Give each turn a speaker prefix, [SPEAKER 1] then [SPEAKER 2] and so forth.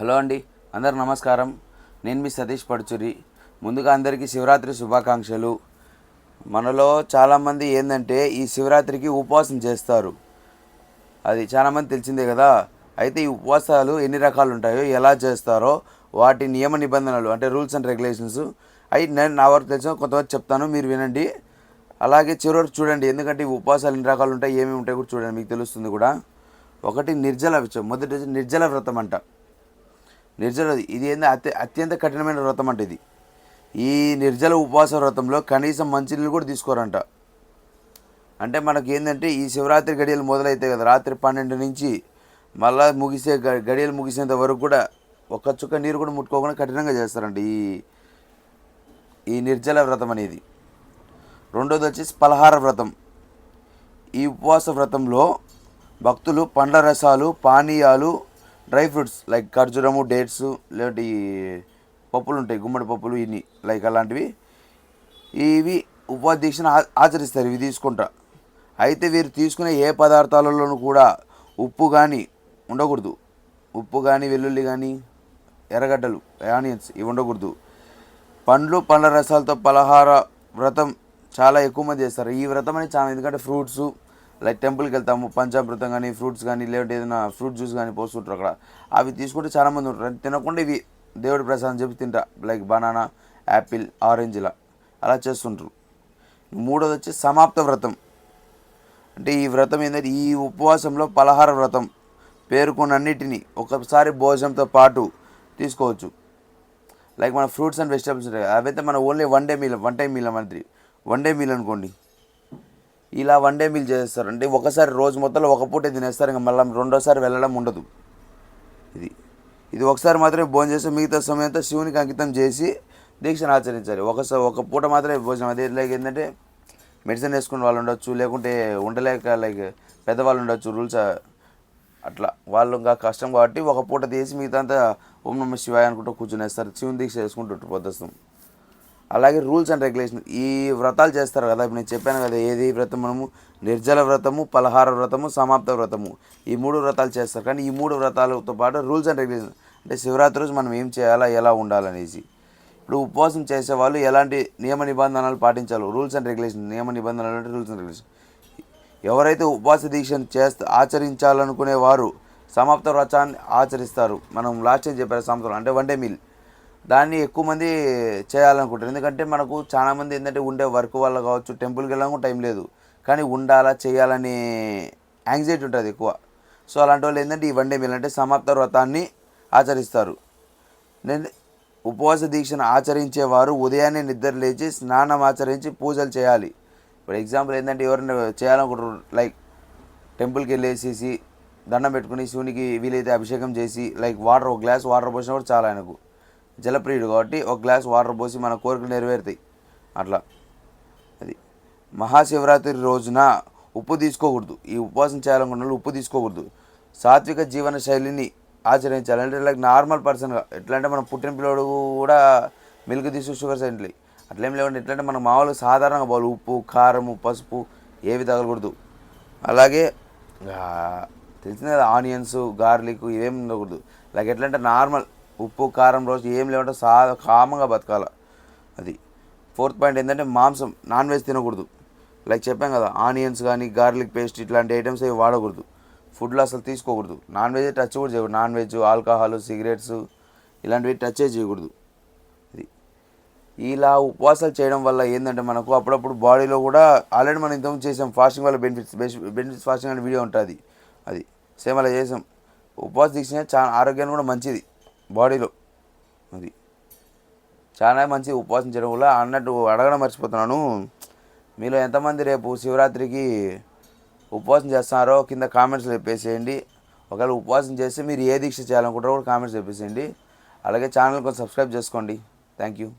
[SPEAKER 1] Hello అండి అందరు నమస్కారం. నేను మీ సతీష్ పడుచురి. ముందుగా అందరికీ శివరాత్రి శుభాకాంక్షలు. మనలో చాలామంది ఏంటంటే ఈ శివరాత్రికి ఉపవాసం చేస్తారు. అది చాలామంది తెలిసిందే కదా. అయితే ఈ ఉపవాసాలు ఎన్ని రకాలు ఉంటాయో ఎలా చేస్తారో వాటి నియమ నిబంధనలు అంటే రూల్స్ అండ్ రెగ్యులేషన్స్ అవి నేను నా వరకు తెలిసిన కొంతవరకు చెప్తాను మీరు వినండి. అలాగే చివరి చూడండి ఎందుకంటే ఈ ఉపవాసాలు ఎన్ని రకాలు ఉంటాయి ఏమేమి ఉంటాయి కూడా చూడండి మీకు తెలుస్తుంది కూడా. ఒకటి నిర్జల విచ- మొదటి నిర్జల వ్రతం అంట. నిర్జల ఇది ఏంది? అత్య అత్యంత కఠినమైన వ్రతం అంటే ఇది. ఈ నిర్జల ఉపవాస వ్రతంలో కనీసం మంచినీళ్ళు కూడా తీసుకోరంట. అంటే మనకి ఏంటంటే ఈ శివరాత్రి గడియలు మొదలైతాయి కదా రాత్రి పన్నెండు నుంచి మళ్ళా ముగిసే గడియలు ముగిసేంత వరకు కూడా ఒక్క చుక్క నీరు కూడా ముట్టుకోకుండా కఠినంగా చేస్తారండి ఈ ఈ నిర్జల వ్రతం అనేది. రెండోది వచ్చేసి పలహార వ్రతం. ఈ ఉపవాస వ్రతంలో భక్తులు పండ్ల రసాలు పానీయాలు డ్రై ఫ్రూట్స్ లైక్ ఖర్జూరము డేట్స్ లేదంటే పప్పులు ఉంటాయి గుమ్మడి పప్పులు ఇన్ని లైక్ అలాంటివి. ఇవి ఉపాధ్యక్షను ఆ- ఆచరిస్తారు ఇవి తీసుకుంటా. అయితే వీరు తీసుకునే ఏ పదార్థాలలోనూ కూడా ఉప్పు కానీ ఉండకూడదు. ఉప్పు కానీ వెల్లుల్లి కానీ ఎర్రగడ్డలు ఆనియన్స్ ఇవి ఉండకూడదు. పండ్లు పండ్ల రసాలతో పలహార వ్రతం చాలా ఎక్కువ మంది చేస్తారు. ఈ వ్రతం అనేది చాలా ఎందుకంటే ఫ్రూట్స్ లైక్ టెంపుల్కి వెళ్తాము పంచామృతం కానీ ఫ్రూట్స్ కానీ లేదంటే ఏదైనా ఫ్రూట్ జ్యూస్ కానీ పోస్తుంటారు అక్కడ. అవి తీసుకుంటే చాలామంది ఉంటారు. తినకుండా ఇవి దేవుడి ప్రసాదం చెప్పి తింటా. లైక్ బనానా యాపిల్ ఆరెంజ్ ఇలా. అలా చేస్తుంటారు. మూడోది వచ్చి సమాప్త వ్రతం. అంటే ఈ వ్రతం ఏంటంటే ఈ ఉపవాసంలో పలహార వ్రతం. పేర్కొన్నన్నిటిని ఒకసారి భోజనంతో పాటు తీసుకోవచ్చు. లైక్ మన ఫ్రూట్స్ అండ్ వెజిటబుల్స్ ఉంటాయి అవైతే మన only one day meal one time meal మంత్రి వన్ డే మీల్ అనుకోండి. ఇలా వన్ డే మీల్ చేస్తారు అంటే ఒకసారి రోజు మొత్తంలో ఒక పూటే తినేస్తారు ఇంకా మళ్ళీ రెండోసారి వెళ్ళడం ఉండదు. ఇది. ఇది ఒకసారి మాత్రమే భోజనం చేసి మిగతా సమయంతో శివునికి అంకితం చేసి దీక్షను ఆచరించాలి. ఒకసారి ఒక పూట మాత్రమే భోజనం. అదే లైక్ ఏంటంటే మెడిసిన్ వేసుకున్న వాళ్ళు ఉండొచ్చు లేకుంటే ఉండలేక లైక్ పెద్దవాళ్ళు ఉండొచ్చు రూల్స్ అట్లా. వాళ్ళు ఇంకా కష్టం కాబట్టి ఒక పూట తీసి మిగతా అంతా ఓం నమ శివాయ అనుకుంటూ కూర్చునేస్తారు. శివుని దీక్ష చేసుకుంటుంటారు పొద్దుస్తాం అలాగే రూల్స్ అండ్ రెగ్యులేషన్. ఈ వ్రతాలు చేస్తారు కదా ఇప్పుడు నేను చెప్పాను కదా ఏది వ్రతం మనము? నిర్జల వ్రతము పలహార వ్రతము సమాప్త వ్రతము. ఈ మూడు వ్రతాలు చేస్తారు. కానీ ఈ మూడు వ్రతాలతో పాటు రూల్స్ అండ్ రెగ్యులేషన్. అంటే శివరాత్రి రోజు మనం ఏం చేయాలా ఎలా ఉండాలనేసి. ఇప్పుడు ఉపవాసం చేసే వాళ్ళు ఎలాంటి నియమ నిబంధనలు పాటించాలి రూల్స్ అండ్ రెగ్యులేషన్. నియమ నిబంధనలు అంటే రూల్స్ అండ్ రెగ్యులేషన్. ఎవరైతే ఉపవాస దీక్షను చేస్త ఆచరించాలనుకునే వారు సమాప్త వ్రతాన్ని ఆచరిస్తారు. మనం లాస్ట్ టైం చెప్పారు సమాప్తం అంటే వన్ డే మీల్. దాన్ని ఎక్కువ మంది చేయాలనుకుంటారు. ఎందుకంటే మనకు చాలామంది ఏంటంటే ఉండే వర్క్ వల్ల కావచ్చు టెంపుల్కి వెళ్ళడానికి టైం లేదు. కానీ ఉండాలా చేయాలని యాంగ్జైటీ ఉంటుంది ఎక్కువ. సో అలాంటి వాళ్ళు ఏంటంటే ఈ వన్ డే మీల్ అంటే సమాప్త వ్రతాన్ని ఆచరిస్తారు. నేను ఉపవాస దీక్షను ఆచరించేవారు ఉదయాన్నే నిద్ర లేచి స్నానం ఆచరించి పూజలు చేయాలి. ఇప్పుడు ఎగ్జాంపుల్ ఏంటంటే ఎవరైనా చేయాలనుకుంటారు లైక్ టెంపుల్కి వెళ్ళేసేసి దండం పెట్టుకుని శివునికి వీలైతే అభిషేకం చేసి లైక్ వాటర్ ఒక గ్లాస్ వాటర్ పోసినా కూడా చాలా ఆయనకు. జలప్రియుడు కాబట్టి ఒక గ్లాస్ వాటర్ పోసి మన కోరికలు నెరవేరుతాయి. అట్లా. అది. మహాశివరాత్రి రోజున ఉప్పు తీసుకోకూడదు. ఈ ఉపవాసం చేయాలనుకున్న వాళ్ళు ఉప్పు తీసుకోకూడదు. సాత్విక జీవన శైలిని ఆచరించాలి. అంటే లైక్ నార్మల్ పర్సన్గా ఎట్లా అంటే మనం పుట్టిన పిల్లడు కూడా మిల్క్ తీసు షుగర్ ఏంటి అట్లేం లేవండి. ఎట్లా అంటే మనం మామూలుగా సాధారణంగా పోవాలి ఉప్పు కారము పసుపు ఏవి తగలకూడదు అలాగే తెలిసిన కదా ఆనియన్స్ గార్లిక్ ఇవేమి ఉండకూడదు. లైక్ ఎట్లా అంటే నార్మల్ ఉప్పు కారం రోజు ఏం లేవంటే సా కామంగా బతకాలి. అది ఫోర్త్ పాయింట్ ఏంటంటే మాంసం నాన్ వెజ్ తినకూడదు. లైక్ చెప్పాం కదా ఆనియన్స్ కానీ గార్లిక్ పేస్ట్ ఇట్లాంటి ఐటమ్స్ అవి వాడకూడదు. ఫుడ్లో అసలు తీసుకోకూడదు. నాన్ వెజ్ టచ్ కూడా చేయకూడదు. నాన్ వెజ్ ఆల్కహాల్ సిగరెట్స్ ఇలాంటివి టచ్ చేయకూడదు. ఇది ఇలా ఉపవాసాలు చేయడం వల్ల ఏంటంటే మనకు అప్పుడప్పుడు బాడీలో కూడా ఆల్రెడీ మనం ఇంతకుముందు చేసాం ఫాస్టింగ్ వల్ల బెనిఫిట్స్ బెనిఫిట్స్ ఫాస్టింగ్ అనే వీడియో ఉంటుంది అది. సేమ్ అలా చేసాం. ఉపవాస దీక్ష చాలా ఆరోగ్యానికి కూడా మంచిది. బాడీలో. అది. చాలా మంచి ఉపవాసం చేయడం వల్ల అన్నట్టు అడగడం మర్చిపోతున్నాను. మీలో ఎంతమంది రేపు శివరాత్రికి ఉపవాసం చేస్తున్నారో కింద కామెంట్స్ చెప్పేసేయండి. ఒకవేళ ఉపవాసం చేస్తే మీరు ఏ దీక్ష చేయాలనుకుంటారో కూడా కామెంట్స్ చెప్పేసేయండి. అలాగే ఛానల్ కొంచెం సబ్స్క్రైబ్ చేసుకోండి. Thank you.